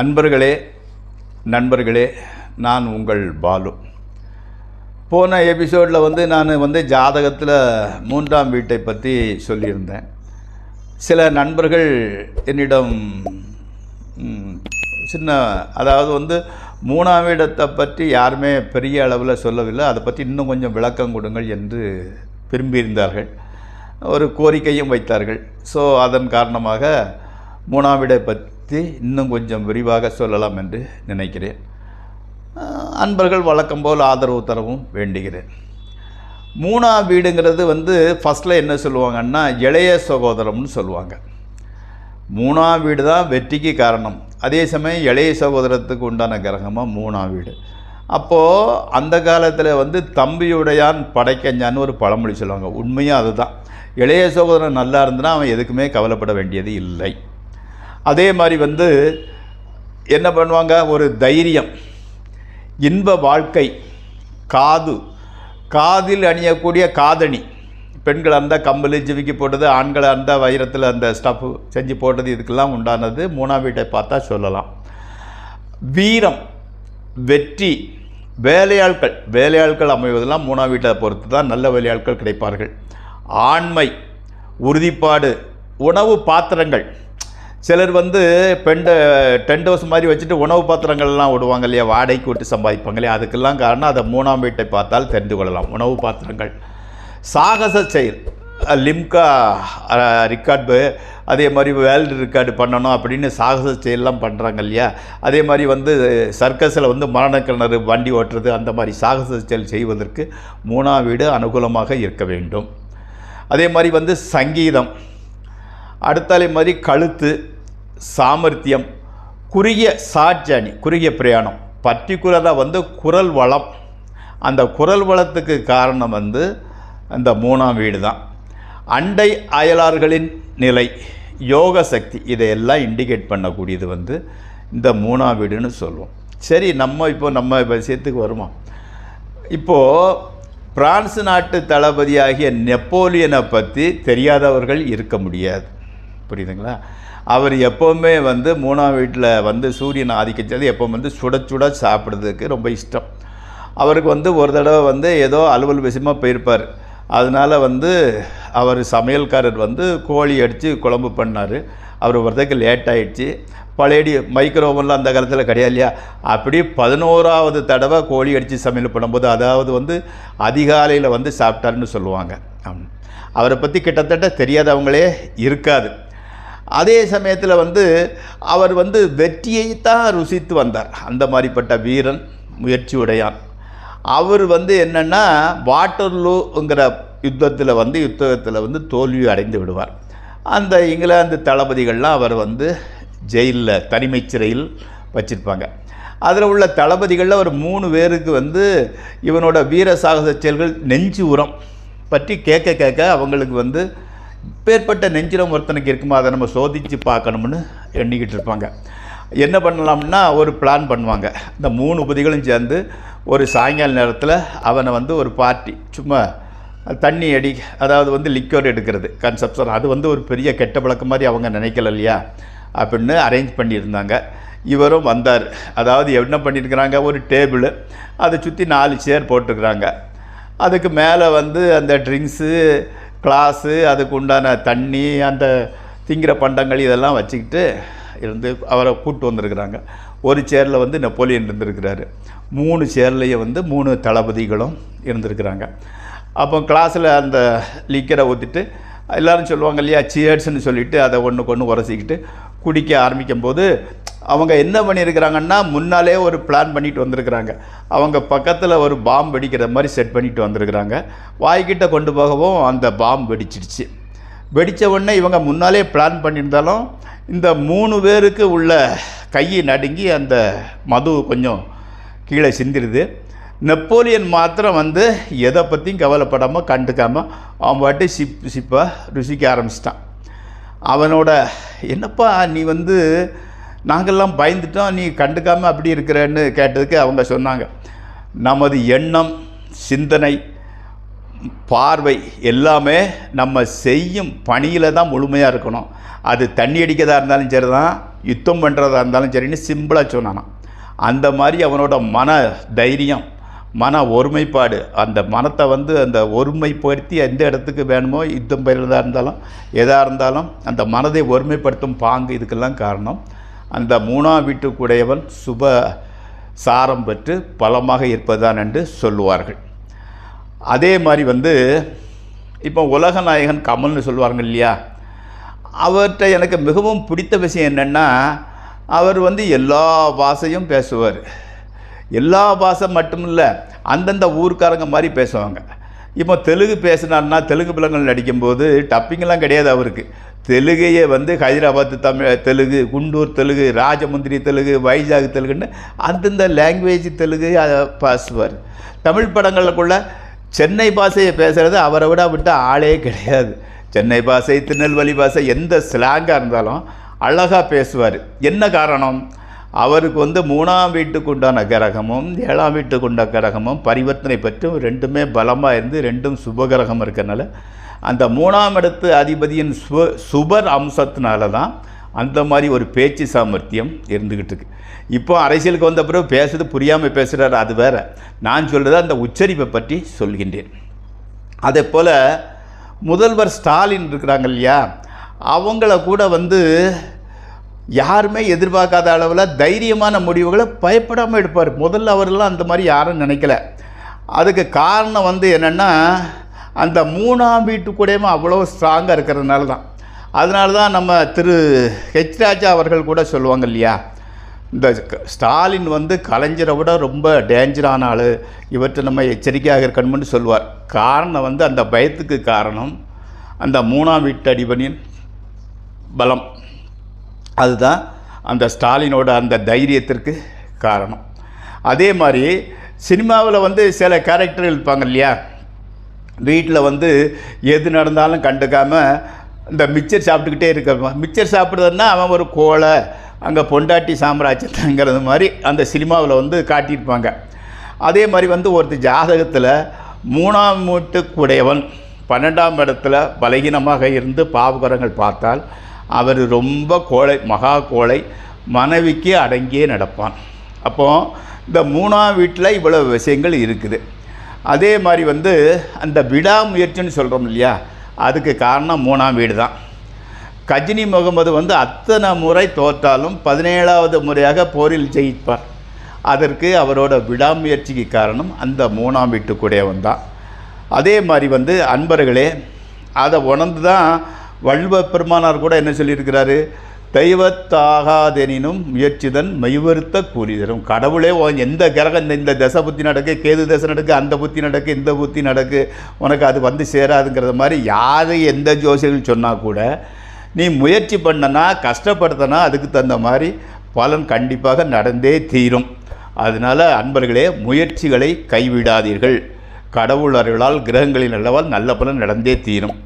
அன்பர்களே நண்பர்களே நான் உங்கள் பாலு. போன எபிசோடில் வந்து நான் வந்து ஜாதகத்தில் மூன்றாம் வீட்டை பற்றி சொல்லியிருந்தேன். சில நண்பர்கள் என்னிடம் சின்ன அதாவது வந்து மூணாம் வீடத்தை பற்றி யாருமே பெரிய அளவில் சொல்லவில்லை. அதை பற்றி இன்னும் கொஞ்சம் விளக்கம் கொடுங்கள் என்று விரும்பியிருந்தார்கள். ஒரு கோரிக்கையும் வைத்தார்கள். ஸோ அதன் காரணமாக மூணாம் வீடை பற்றி பற்றி இன்னும் கொஞ்சம் விரிவாக சொல்லலாம் என்று நினைக்கிறேன். அன்பர்கள் வழக்கம் போல் ஆதரவு தரவும் வேண்டுகிறேன். மூணா வீடுங்கிறது வந்து ஃபஸ்ட்டில் என்ன சொல்லுவாங்கன்னா இளைய சகோதரம்னு சொல்லுவாங்க. மூணா வீடு தான் வெற்றிக்கு காரணம். அதே சமயம் இளைய சகோதரத்துக்கு உண்டான கிரகமாக மூணா வீடு. அப்போது அந்த காலத்தில் வந்து தம்பியுடையான் படைக்கஞ்சான்னு ஒரு பழமொழி சொல்லுவாங்க. உண்மையும் அதுதான். இளைய சகோதரன் நல்லா இருந்தனா அவன் எதுக்குமே கவலைப்பட வேண்டியது இல்லை. அதே மாதிரி வந்து என்ன பண்ணுவாங்க? ஒரு தைரியம். இன்ப வாழ்க்கை காது. காதில் அணியக்கூடிய காதணி. பெண்கள் அந்த கம்பல் ஜிவிக்கி போட்டது ஆண்கள் அந்த வைரத்தில் அந்த ஸ்டஃப் செஞ்சு போட்டது இதுக்கெல்லாம் உண்டானது. மூணாம் வீட்டை பார்த்தா சொல்லலாம். வீரம் வெற்றி வேலையாட்கள். வேலையாட்கள் அமைவதெல்லாம் மூணாம் வீட்டை பொறுத்து தான் நல்ல வேலையாட்கள் கிடைப்பார்கள். ஆண்மை உறுதிப்பாடு உணவு பாத்திரங்கள். சிலர் வந்து பெண்ட டென்ட் ஹவுஸ் மாதிரி வச்சுட்டு உணவு பாத்திரங்கள்லாம் விடுவாங்க இல்லையா? வாடகைக்கு விட்டு சம்பாதிப்பாங்க இல்லையா? அதுக்கெல்லாம் காரணம் அதை மூணாம் வீட்டை பார்த்தால் தெரிந்து கொள்ளலாம். உணவு பாத்திரங்கள். சாகச செயல். லிம்கா ரிக்கார்டு அதே மாதிரி வேர்ல்டு ரெக்கார்டு பண்ணணும் அப்படின்னு சாகச செயல்லாம் பண்ணுறாங்க இல்லையா? அதே மாதிரி வந்து சர்க்கஸில் வந்து மரணக்கிணறு வண்டி ஓட்டுறது அந்த மாதிரி சாகச செயல் செய்வதற்கு மூணாம் வீடு அனுகூலமாக இருக்க வேண்டும். அதே மாதிரி வந்து சங்கீதம். அடுத்தாலே மாதிரி கழுத்து சாமர்த்தியம் குறுகிய சாட்சாணி குறுகிய பிரயாணம். பர்டிகுலராக வந்து குரல் வளம். அந்த குரல் வளத்துக்கு காரணம் வந்து அந்த மூணாம் வீடு தான் அண்டை அயலார்களின் நிலை யோக சக்தி இதையெல்லாம் இண்டிகேட் பண்ணக்கூடியது வந்து இந்த மூணாம் வீடுன்னு சொல்லுவோம். சரி நம்ம இப்போ நம்ம விஷயத்துக்கு வருவோம். இப்போது பிரான்ஸ் நாட்டு தளபதியாகிய நெப்போலியனை பற்றி தெரியாதவர்கள் இருக்க முடியாது. புரியுதுங்களா? அவர் எப்போவுமே வந்து மூணாம் வீட்டில் வந்து சூரியன் ஆதிக்கச்சது எப்போ வந்து சுட சுட சாப்பிட்றதுக்கு ரொம்ப இஷ்டம். அவருக்கு வந்து ஒரு தடவை வந்து ஏதோ அலுவல் விஷயமாக போயிருப்பார். அதனால் வந்து அவர் சமையல்காரர் வந்து கோழி அடித்து குழம்பு பண்ணார். அவர் வரதுக்கு லேட் ஆகிடுச்சு பழையடி மைக்ரோவன்லாம் அந்த காலத்தில் கிடையாது இல்லையா? அப்படி பதினோராவது தடவை கோழி அடித்து சமையல் பண்ணும்போது அதாவது வந்து அதிகாலையில் வந்து சாப்பிட்டாருன்னு சொல்லுவாங்க. அவரை பற்றி கிட்டத்தட்ட தெரியாதவங்களே இருக்காது. அதே சமயத்தில் வந்து அவர் வந்து வெற்றியை தான் ருசித்து வந்தார். அந்த மாதிரிப்பட்ட வீரன் முயற்சி உடையான் அவர் வந்து என்னென்னா வாட்டர்லூங்கிற யுத்தத்தில் வந்து யுத்தத்தில் வந்து தோல்வி அடைந்து விடுவார். அந்த இங்கிலாந்து தளபதிகள்லாம் அவர் வந்து ஜெயிலில் தனிமைச் சிறையில் வச்சுருப்பாங்க. அதில் உள்ள தளபதிகளில் ஒரு மூணு பேருக்கு வந்து இவனோட வீர சாகச செயல்கள் நெஞ்சு உரம் பற்றி கேட்க கேட்க அவங்களுக்கு வந்து பேர்பட்ட நெஞ்சிடம் ஒருத்தனுக்கு இருக்குமா? அதை நம்ம சோதித்து பார்க்கணும்னு எண்ணிக்கிட்டு இருப்பாங்க. என்ன பண்ணலாம்னா ஒரு பிளான் பண்ணுவாங்க. இந்த மூணு உபதிகளும் சேர்ந்து ஒரு சாயங்கால நேரத்தில் அவனை வந்து ஒரு பார்ட்டி சும்மா தண்ணி அடி அதாவது வந்து லிக்யூர் எடுக்கிறது கன்செப்ஷன் அது வந்து ஒரு பெரிய கெட்ட பழக்கம் மாதிரி அவங்க நினைக்கல இல்லையா? அப்படின்னு அரேஞ்ச் பண்ணியிருந்தாங்க. இவரும் வந்தார். அதாவது என்ன பண்ணியிருக்கிறாங்க? ஒரு டேபிள் அதை சுற்றி நாலு சேர் போட்டிருக்கிறாங்க. அதுக்கு மேலே வந்து அந்த ட்ரிங்க்ஸு கிளாஸு அதுக்கு உண்டான தண்ணி அந்த திங்கிற பண்டங்கள் இதெல்லாம் வச்சுக்கிட்டு இருந்து அவரை கூப்பிட்டு வந்திருக்கிறாங்க. ஒரு சேரில் வந்து நெப்போலியன் இருந்திருக்கிறாரு. மூணு சேர்லேயே வந்து மூணு தளபதிகளும் இருந்திருக்கிறாங்க. அப்போ கிளாஸில் அந்த லிக்கரை ஊற்றிட்டு எல்லோரும் சொல்லுவாங்க இல்லையா சியர்ஸ்னு சொல்லிட்டு அதை ஒன்றுக்கு ஒன்று உரசிக்கிட்டு குடிக்க ஆரம்பிக்கும் போது அவங்க என்ன பண்ணியிருக்கிறாங்கன்னா முன்னாலே ஒரு பிளான் பண்ணிட்டு வந்திருக்கிறாங்க. அவங்க பக்கத்தில் ஒரு பாம்பு வெடிக்கிற மாதிரி செட் பண்ணிட்டு வந்திருக்கிறாங்க. வாய்க்கிட்ட கொண்டு போகவும் அந்த பாம்பு வெடிச்சிடுச்சு. வெடித்த உடனே இவங்க முன்னாலே பிளான் பண்ணியிருந்தாலும் இந்த மூணு பேருக்கு உள்ள கையை நடுங்கி அந்த மது கொஞ்சம் கீழே சிந்திருது. நெப்போலியன் மாத்திரம் வந்து எதை பற்றியும் கவலைப்படாமல் கண்டுக்காமல் அவன் பாட்டி சிப் சிப்பாக ருசிக்க ஆரம்பிச்சிட்டான். அவனோட என்னப்பா நீ வந்து நாங்கள்லாம் பயந்துட்டோம் நீ கண்டுக்காமல் அப்படி இருக்கிறேன்னு கேட்டதுக்கு அவங்க சொன்னாங்க. நமது எண்ணம் சிந்தனை பார்வை எல்லாமே நம்ம செய்யும் பணியில் தான் முழுமையாக இருக்கணும். அது தண்ணி அடிக்கிறதா இருந்தாலும் சரி தான் யுத்தம் பண்ணுறதா இருந்தாலும் சரின்னு சிம்பிளாக சொன்னானான் அந்த மாதிரி அவனோட மன தைரியம் மன ஒருமைப்பாடு. அந்த மனத்தை வந்து அந்த ஒருமைப்படுத்தி எந்த இடத்துக்கு வேணுமோ யுத்தம் பயிரதாக இருந்தாலும் எதாக இருந்தாலும் அந்த மனதை ஒருமைப்படுத்தும் பாங்கு இதுக்கெல்லாம் காரணம். அந்த மூணாம் வீட்டுக்குடையவன் சுப சாரம் பெற்று பலமாக இருப்பதுதான் என்று சொல்லுவார்கள். அதே மாதிரி வந்து இப்போ உலகநாயகன் கமல்னு சொல்லுவாங்க இல்லையா? அவர்கிட்ட எனக்கு மிகவும் பிடித்த விஷயம் என்னென்னா அவர் வந்து எல்லா பாஷையும் பேசுவார். எல்லா பாஷை மட்டும் இல்லை அந்தந்த ஊர்க்காரங்க மாதிரி பேசுவாங்க. இப்போ தெலுங்கு பேசினார்னா தெலுங்கு பிள்ளைங்கள் நடிக்கும்போது டப்பிங்கெல்லாம் கிடையாது அவருக்கு. தெலுங்கையே வந்து ஹைதராபாத் தமிழ் தெலுங்கு குண்டூர் தெலுங்கு ராஜமுந்திரி தெலுங்கு வைஜாக் தெலுங்குன்னு அந்தந்த லாங்குவேஜ் தெலுங்கு அதை பேசுவார் தமிழ் படங்களுக்குள்ள சென்னை பாஷையை பேசுகிறது அவரை விட விட்டு ஆளே கிடையாது. சென்னை பாஷை திருநெல்வேலி பாஷை எந்த ஸ்லாங்காக இருந்தாலும் அழகாக பேசுவார். என்ன காரணம்? அவருக்கு வந்து மூணாம் வீட்டுக்கு உண்டான கிரகமும் ஏழாம் வீட்டுக்கு உண்டான கிரகமும் பரிவர்த்தனை பற்றும் ரெண்டுமே பலமாக இருந்து ரெண்டும் சுபகிரகம் இருக்கிறனால அந்த மூணாம் இடத்து அதிபதியின் சு சுபர் அம்சத்தினால தான் அந்த மாதிரி ஒரு பேச்சு சாமர்த்தியம் இருந்துக்கிட்டு இருக்கு. இப்போ அரசியலுக்கு வந்த பிறகு பேசுறது புரியாமல் பேசுகிறாரு அது வேற. நான் சொல்கிறது அந்த உச்சரிப்பை பற்றி சொல்கின்றேன். அதே போல் முதல்வர் ஸ்டாலின் இருக்கிறாங்க இல்லையா அவங்கள கூட வந்து யாருமே எதிர்பார்க்காத அளவில் தைரியமான முடிவுகளை பயப்படாமல் எடுப்பார். முதல்ல அவரெல்லாம் அந்த மாதிரி யாரும் நினைக்கல. அதுக்கு காரணம் வந்து என்னென்னா அந்த மூணாம் வீட்டு கூடயுமே அவ்வளோ ஸ்ட்ராங்காக இருக்கிறதுனால தான் அதனால தான் நம்ம திரு ஹெச் ராஜா அவர்கள் கூட சொல்லுவாங்க இல்லையா? இந்த க- ஸ்டாலின் வந்து கலைஞரை விட ரொம்ப டேஞ்சரான ஆள். இவற்றை நம்ம எச்சரிக்கையாக இருக்கணும்னு சொல்லுவார். காரணம் வந்து அந்த பயத்துக்கு காரணம் அந்த மூணாம் வீட்டு அடிபணியின் பலம். அதுதான் அந்த ஸ்டாலினோட அந்த தைரியத்திற்கு காரணம். அதே மாதிரி சினிமாவில் வந்து சில கேரக்டர் இருப்பாங்க இல்லையா? வீட்டில் வந்து எது நடந்தாலும் கண்டுக்காமல் இந்த மிச்சர் சாப்பிட்டுக்கிட்டே இருக்க மிச்சர் சாப்பிட்றதுன்னா அவன் ஒரு கோலை அங்கே பொண்டாட்டி சாம்ராஜ்யத்துங்கிறது மாதிரி அந்த சினிமாவில் வந்து காட்டியிருப்பாங்க. அதே மாதிரி வந்து ஒருத்தர் ஜாதகத்தில் மூணாம் மூட்டுக்குடையவன் பன்னெண்டாம் இடத்துல பலகீனமாக இருந்து பாவகரங்கள் பார்த்தால் அவர் ரொம்ப கோழை மகா கோழை மனைவிக்கு அடங்கியே நடப்பான். அப்போது இந்த மூணாம் வீட்டில் இவ்வளோ விஷயங்கள் இருக்குது. அதே மாதிரி வந்து அந்த விடாமுயற்சின்னு சொல்கிறோம் இல்லையா? அதுக்கு காரணம் மூணாம் வீடு தான் கஜினி முகமது வந்து அத்தனை முறை தோற்றாலும் பதினேழாவது முறையாக போரில் ஜெயிப்பார். அதற்கு அவரோட விடாமுயற்சிக்கு காரணம் அந்த மூணாம் வீட்டுக்குடையவன் தான் அதே மாதிரி வந்து அன்பர்களே அதை உணர்ந்து தான் வள்ளுவ பெருமானார் கூட என்ன சொல்லியிருக்கிறாரு? தெய்வத்தாகாதெனினும் முயற்சிதன் மெய்வருத்த கூறிதரும் கடவுளே எந்த கிரகம் இந்த- தசை புத்தி நடக்கு கேது தசை நடக்கு அந்த புத்தி நடக்கு இந்த புத்தி நடக்கு உனக்கு அது வந்து சேராதுங்கிறத மாதிரி யார் எந்த ஜோசியர்கள் சொன்னால் கூட நீ முயற்சி பண்ணனா கஷ்டப்படுத்தனா அதுக்கு தகுந்த மாதிரி பலன் கண்டிப்பாக நடந்தே தீரும். அதனால் அன்பர்களே முயற்சிகளை கைவிடாதீர்கள். கடவுள் அருளால் கிரகங்களின் அளவால் நல்ல பலன் நடந்தே தீரும்.